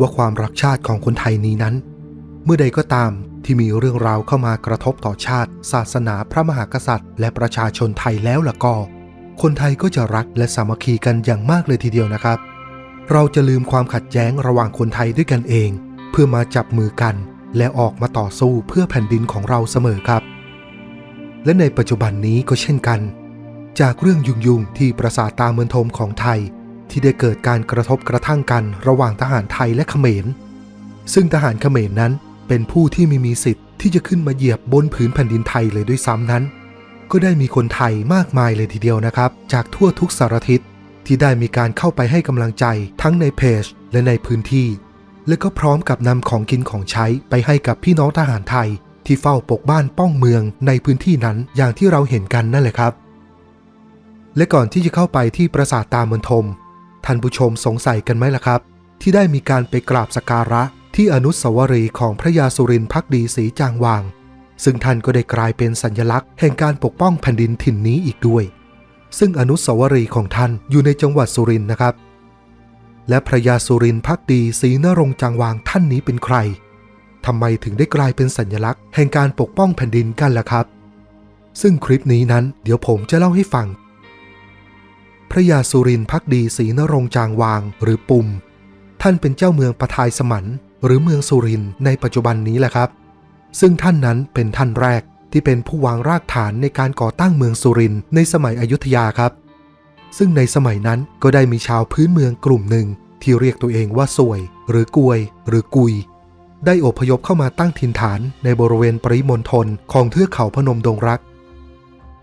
ว่าความรักชาติของคนไทยนี้นั้น เมื่อใดก็ตามที่มีเรื่องราวเข้ามากระทบต่อชาติ ศาสนาพระมหากษัตริย์ และประชาชนไทยแล้วล่ะก็ คนไทยก็จะรักและสามัคคีกันอย่างมากเลยทีเดียวนะครับ เราจะลืมความขัดแย้งระหว่างคนไทยด้วยกันเอง เพื่อมาจับมือกัน และออกมาต่อสู้เพื่อแผ่นดินของเราเสมอครับ และในปัจจุบันนี้ก็เช่นกัน จากเรื่องยุ่งๆที่ปราสาทตาเมืองทมของไทย ที่ได้เกิดการกระทบกระทั่งกันระหว่างทหารไทยและเขมร ซึ่งทหารเขมรนั้นเป็นผู้ที่ไม่มีสิทธิ์ที่จะขึ้นมาเหยียบบนผืนแผ่นดินไทยเลยด้วยซ้ำนั้น ก็ได้มีคนไทยมากมายเลยทีเดียวนะครับ จากทั่วทุกสารทิศที่ได้มีการเข้าไปให้กำลังใจทั้งในเพจและในพื้นที่ และก็พร้อมกับนำของกินของใช้ไปให้กับพี่น้องทหารไทย ที่เฝ้าปกบ้านป้องเมืองในพื้นที่นั้นอย่างที่เราเห็นกันนั่นแหละครับ และก่อนที่จะเข้าไปที่ปราสาทตาเมืองทม ท่านผู้ชมสงสัยกันไหมล่ะครับ ที่ได้มีการไปกราบสการะที่อนุสาวรีย์ของพระยาสุรินทร์พักดีศรีจางวาง ซึ่งท่านก็ได้กลายเป็นสัญลักษณ์แห่งการปกป้องแผ่นดินถิ่นนี้อีกด้วย ซึ่งอนุสาวรีย์ของท่านอยู่ในจังหวัดสุรินทร์นะครับ และพระยาสุรินทร์พักดีศรีนรงจางวางท่านนี้เป็นใครทำไมถึงได้กลายเป็นสัญลักษณ์แห่งการปกป้องแผ่นดินกันล่ะครับ ซึ่งคลิปนี้นั้นเดี๋ยวผมจะเล่าให้ฟัง พระยาสุรินทร์พักดีศรีนรงจางวางหรือปุ่ม ท่านเป็นเจ้าเมืองปทายสมันหรือเมืองสุรินทร์ในปัจจุบันนี้แหละครับ ซึ่งท่านนั้นเป็นท่านแรกที่เป็นผู้วางรากฐานในการก่อตั้งเมืองสุรินทร์ในสมัยอยุธยาครับ ซึ่งในสมัยนั้นก็ได้มีชาวพื้นเมืองกลุ่มหนึ่งที่เรียกตัวเองว่าสวย หรือกวย หรือกุย ได้อพยพเข้ามาตั้งถิ่นฐานในบริเวณปริมณฑลของเทือกเขาพนมดงรัก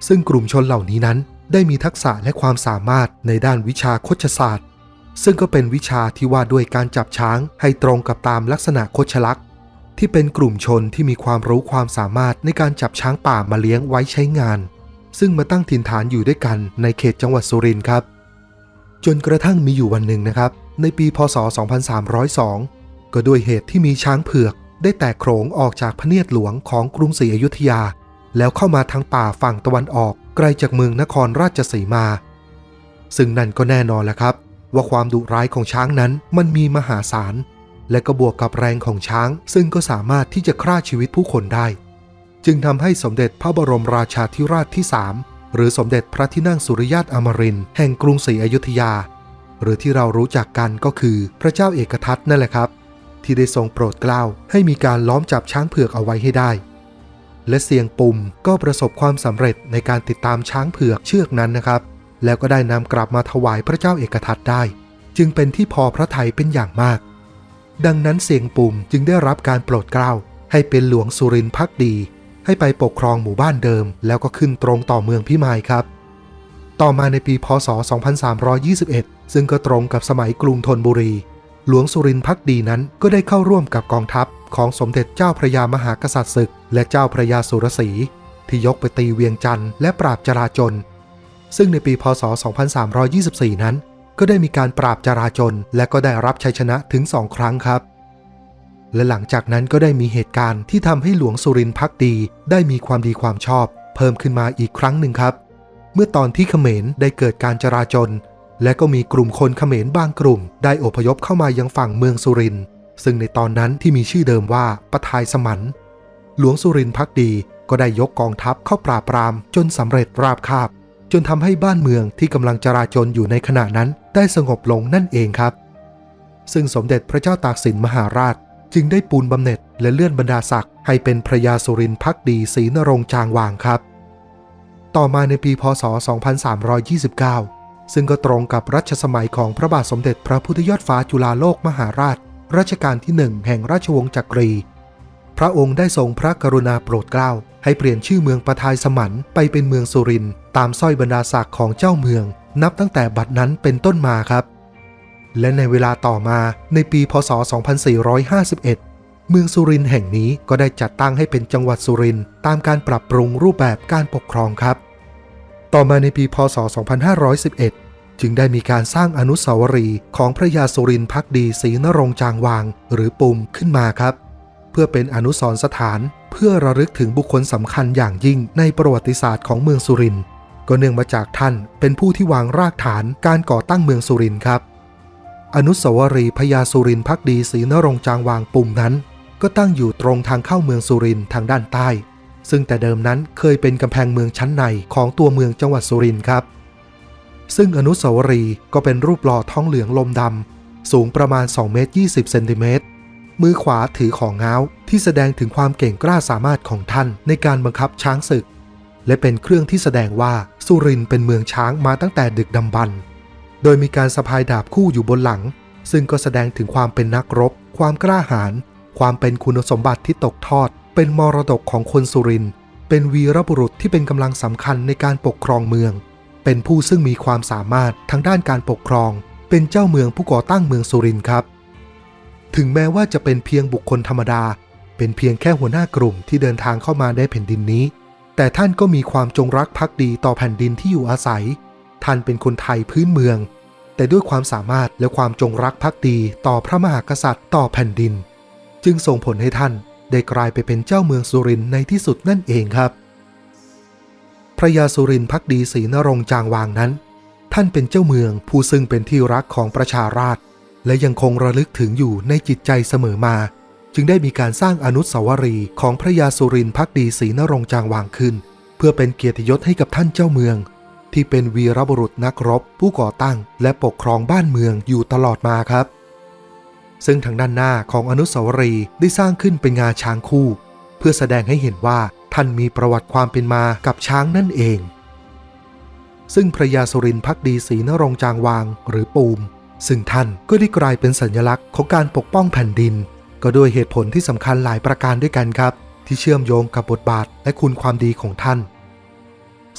ซึ่งกลุ่มชนเหล่านี้นั้น ได้มีทักษะและความสามารถในด้านวิชาโคชศาสตร์ ซึ่งก็เป็นวิชาที่ว่าด้วยการจับช้างให้ตรงกับตามลักษณะโคชลักษณ์ที่เป็นกลุ่มชนที่มีความรู้ความสามารถในการจับช้างป่ามาเลี้ยงไว้ใช้งาน ซึ่งมาตั้งถิ่นฐานอยู่ด้วยกันในเขตจังหวัดสุรินทร์ครับ จนกระทั่งมีอยู่วันหนึ่งนะครับ ในปีพศ 2302 ก็ด้วยเหตุที่มีช้างเผือก ได้แตกโขงออกจากพเนียดหลวงของกรุงศรีอยุธยา แล้วเข้ามาทางป่าฝั่งตะวันออก ไกลจากเมืองนครราชสีมา ซึ่งนั่นก็แน่นอนแหละครับ ว่าความดุร้ายของช้างนั้นมันมีมหาศาล และก็บวกกับแรงของช้าง ซึ่งก็สามารถที่จะฆ่าชีวิตผู้คนได้ จึงทำให้สมเด็จพระบรมราชาธิราชที่3หรือสมเด็จพระที่นั่งสุริยาตอมรินแห่งกรุงศรีอยุธยา หรือที่เรารู้จักกันก็คือพระเจ้าเอกทัตนั่นแหละครับ ที่ได้ทรงโปรดเกล้าให้มีการล้อมจับช้างเผือกเอาไว้ให้ได้ และเสียงปุ่มก็ประสบความสำเร็จในการติดตามช้างเผือกเชือกนั้นนะครับ แล้วก็ได้นำกลับมาถวายพระเจ้าเอกทัตได้ จึงเป็นที่พอพระทัยเป็นอย่างมาก ดังนั้นเสียงปุ่มจึงได้รับการโปรดเกล้าให้เป็นหลวงสุรินทร์พักดี ให้ไปปกครองหมู่บ้านเดิม แล้วก็ขึ้นตรงต่อเมืองพิมายครับ ต่อมาในปีพศ 2321 ซึ่งก็ตรงกับสมัยกรุงธนบุรี หลวงสุรินทร์พักดีนั้นก็ได้เข้าร่วมกับกองทัพของสมเด็จเจ้าพระยามหากษัตริย์ศึก และเจ้าพระยาสุรศรีที่ยกไปตีเวียงจันทร์และปราบจราจน ซึ่งในปีพศ 2324 นั้น ก็ได้มีการปราบจราจนและก็ได้รับชัยชนะถึงสองครั้งครับ และหลังจากนั้นก็ได้มีเหตุการณ์ที่ทำให้หลวงสุรินทร์พักดีได้มีความดีความชอบ เพิ่มขึ้นมาอีกครั้งหนึ่งครับ เมื่อตอนที่เขมรได้เกิดการจราจน และก็มีกลุ่มคนเขมรบางกลุ่ม ได้อพยพเข้ามายังฝั่งเมืองสุรินทร์ซึ่งในตอนนั้นที่มีชื่อเดิมว่าปทายสมัน หลวงสุรินทร์พักดีก็ได้ยกกองทัพเข้าปราบปรามจนสำเร็จราบคาบ จนทำให้บ้านเมืองที่กำลังจราจนอยู่ในขณะนั้นได้สงบลงนั่นเองครับ ซึ่งสมเด็จพระเจ้าตากสินมหาราช จึงได้ปูนบำเหน็จและเลื่อนบรรดาศักดิ์ให้เป็นพระยาสุรินทร์พักดีศรีนรงจางวางครับ ต่อมาในปีพศ 2329 ซึ่งก็ตรงกับรัชสมัยของพระบาทสมเด็จพระพุทธยอดฟ้าจุฬาโลกมหาราชรัชกาลที่หนึ่งแห่งราชวงศ์จักรี พระองค์ได้ทรงพระกรุณาโปรดเกล้า ให้เปลี่ยนชื่อเมืองปทายสมันไปเป็นเมืองสุรินต์ตามสร้อยบรรดาศักดิ์ของเจ้าเมือง นับตั้งแต่บัดนั้นเป็นต้นมาครับ และในเวลาต่อมาในปีพศ 2451 เมืองสุรินทร์แห่งนี้ก็ได้จัดตั้งให้เป็นจังหวัดสุรินทร์ตามการปรับปรุงรูปแบบการปกครองครับ ต่อมาในปีพศ 2511จึงได้มีการสร้างอนุสาวรีย์ของพระยาสุรินทร์พักดีศรีนรงจางวาง หรือปุ่มขึ้นมาครับ พื่อเป็นอนุสรณ์สถาน เพื่อระลึกถึงบุคคลสำคัญอย่างยิ่งในประวัติศาสตร์ของเมืองสุรินทร์ก็เนื่องมาจากท่านเป็นผู้ที่วางรากฐานการก่อตั้งเมืองสุรินทร์ครับ อนุสาวรีย์พญาสุรินทร์พักดีศรีนรงจางวางปุ่มนั้น ก็ตั้งอยู่ตรงทางเข้าเมืองสุรินทร์ทางด้านใต้ ซึ่งแต่เดิมนั้นเคยเป็นกำแพงเมืองชั้นในของตัวเมืองจังหวัดสุรินทร์ครับ ซึ่งอนุสาวรีย์ก็เป็นรูปหล่อท้องเหลืองลมดำสูงประมาณ 2 เมตร 20 เซนติเมตร มือขวาถือของง้าวที่แสดงถึงความเก่งกล้าสามารถของท่านในการบังคับช้างศึก และเป็นเครื่องที่แสดงว่าสุรินทร์เป็นเมืองช้างมาตั้งแต่ดึกดำบรรพ์โดยมีการสะพายดาบคู่อยู่บนหลัง ซึ่งก็แสดงถึงความเป็นนักรบ ความกล้าหาญความเป็นคุณสมบัติที่ตกทอด เป็นมรดกของคนสุรินทร์เป็นวีรบุรุษที่เป็นกำลังสำคัญในการปกครองเมือง เป็นผู้ซึ่งมีความสามารถทางด้านการปกครอง เป็นเจ้าเมืองผู้ก่อตั้งเมืองสุรินทร์ครับ ถึงแม้ว่าจะเป็นเพียงบุคคลธรรมดา เป็นเพียงแค่หัวหน้ากลุ่มที่เดินทางเข้ามาในแผ่นดินนี้ แต่ท่านก็มีความจงรักภักดีต่อแผ่นดินที่อยู่อาศัย ท่านเป็นคนไทยพื้นเมือง แต่ด้วยความสามารถและความจงรักภักดีต่อพระมหากษัตริย์ต่อแผ่นดิน จึงส่งผลให้ท่านได้กลายไปเป็นเจ้าเมืองสุรินในที่สุดนั่นเองครับ พระยาสุรินทร์พักดีศรีนรงจางวางนั้น ท่านเป็นเจ้าเมืองผู้ซึ่งเป็นที่รักของประชาราษฎร และยังคงระลึกถึงอยู่ในจิตใจเสมอมา จึงได้มีการสร้างอนุสาวรีย์ของพระยาสุรินทร์พักดีศรีนรงจางวางขึ้น เพื่อเป็นเกียรติยศให้กับท่านเจ้าเมือง ที่เป็นวีรบุรุษนักรบ ผู้ก่อตั้ง และปกครองบ้านเมืองอยู่ตลอดมาครับ ซึ่งทางด้านหน้าของอนุสาวรีย์ได้สร้างขึ้นเป็นงาช้างคู่ เพื่อแสดงให้เห็นว่าท่านมีประวัติความเป็นมากับช้างนั่นเองซึ่งพระยาสุรินทร์พักดีศรีนรงจางวางหรือปูม ซึ่งท่านก็ได้กลายเป็นสัญลักษณ์ของการปกป้องแผ่นดิน ก็ด้วยเหตุผลที่สำคัญหลายประการด้วยกันครับ ที่เชื่อมโยงกับบทบาทและคุณความดีของท่าน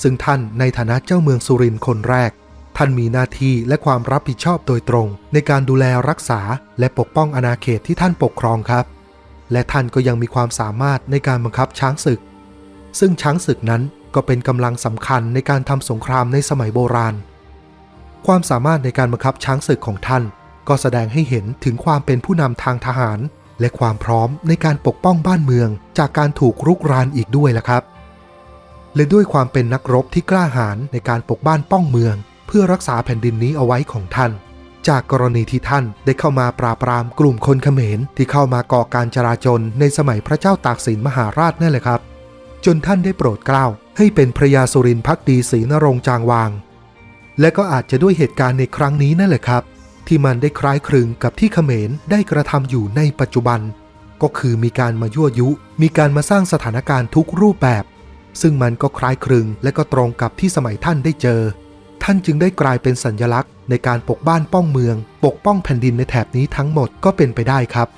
ซึ่งท่านในฐานะเจ้าเมืองสุรินทร์คนแรก ท่านมีหน้าที่และความรับผิดชอบโดยตรง ในการดูแลรักษาและปกป้องอาณาเขตที่ท่านปกครองครับ และท่านก็ยังมีความสามารถในการบังคับช้างศึก ซึ่งช้างศึกนั้นก็เป็นกำลังสำคัญในการทำสงครามในสมัยโบราณ ความสามารถในการบังคับช้างศึกของท่าน ก็แสดงให้เห็นถึงความเป็นผู้นำทางทหาร และความพร้อมในการปกป้องบ้านเมือง จากการถูกรุกรานอีกด้วยล่ะครับ และด้วยความเป็นนักรบที่กล้าหาญในการปกบ้านป้องเมือง เพื่อรักษาแผ่นดินนี้เอาไว้ของท่าน จากกรณีที่ท่านได้เข้ามาปราบปรามกลุ่มคนเขมรที่เข้ามาก่อการจราจนในสมัยพระเจ้าตากสินมหาราชนั่นแหละครับ จนท่านได้โปรดเกล้าให้เป็นพระยาสุรินทร์พักดีศรีนรงจางวาง และก็อาจจะด้วยเหตุการณ์ในครั้งนี้นั่นแหละครับ ที่มันได้คล้ายคลึงกับที่เขมรได้กระทำอยู่ในปัจจุบัน ก็คือมีการมายั่วยุ มีการมาสร้างสถานการณ์ทุกรูปแบบ ซึ่งมันก็คล้ายคลึงและก็ตรงกับที่สมัยท่านได้เจอ ท่านจึงได้กลายเป็นสัญลักษณ์ ในการปกบ้านป้องเมือง ปกป้องแผ่นดินในแถบนี้ทั้งหมดก็เป็นไปได้ครับ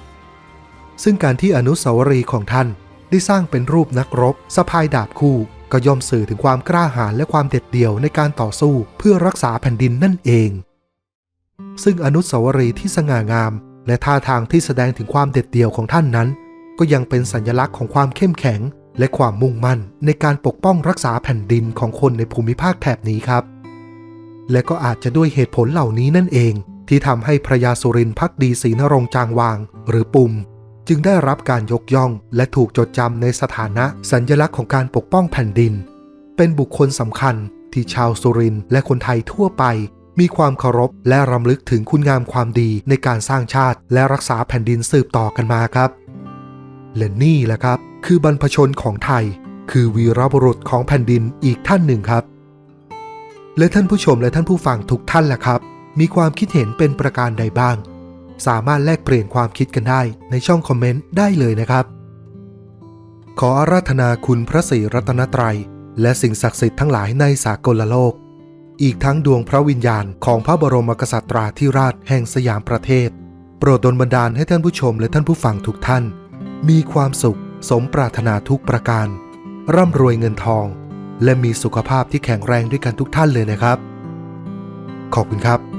ซึ่งการที่อนุสาวรีย์ของท่านได้สร้างเป็นรูปนักรบสะพายดาบคู่ ก็ย่อมสื่อถึงความกล้าหาญและความเด็ดเดี่ยวในการต่อสู้เพื่อรักษาแผ่นดินนั่นเอง ซึ่งอนุสาวรีย์ที่สง่างาม และท่าทางที่แสดงถึงความเด็ดเดี่ยวของท่านนั้น ก็ยังเป็นสัญลักษณ์ของความเข้มแข็ง และความมุ่งมั่นในการปกป้องรักษาแผ่นดินของคนในภูมิภาคแถบนี้ครับ และก็อาจจะด้วยเหตุผลเหล่านี้นั่นเอง ที่ทำให้พระยาสุรินทร์พักดีศรีนรงจางวาง หรือปุ่ม จึงได้รับการยกย่อง และถูกจดจำในสถานะสัญญลักษณ์ของการปกป้องแผ่นดิน เป็นบุคคลสำคัญที่ชาวสุรินทร์และคนไทยทั่วไป มีความเคารพและรำลึกถึงคุณงามความดีในการสร้างชาติ และรักษาแผ่นดินสืบต่อกันมาครับและนี่แหละครับ คือบรรพชนของไทย คือวีรบุรุษของแผ่นดินอีกท่านหนึ่งครับ และท่านผู้ชมและท่านผู้ฟังทุกท่านแหละครับ มีความคิดเห็นเป็นประการใดบ้าง สามารถแลกเปลี่ยนความคิดกันได้ในช่องคอมเมนต์ได้เลยนะครับ ขออาราธนาคุณพระศรีรัตนตรัย และสิ่งศักดิ์สิทธิ์ทั้งหลายในสากลโลก อีกทั้งดวงพระวิญญาณของพระบรมกษัตราธิราชแห่งสยามประเทศ โปรดดลบันดาลให้ท่านผู้ชมและท่านผู้ฟังทุกท่าน มีความสุข สมปรารถนาทุกประการ ร่ำรวยเงินทอง และมีสุขภาพที่แข็งแรงด้วยกันทุกท่านเลยนะครับ ขอบคุณครับ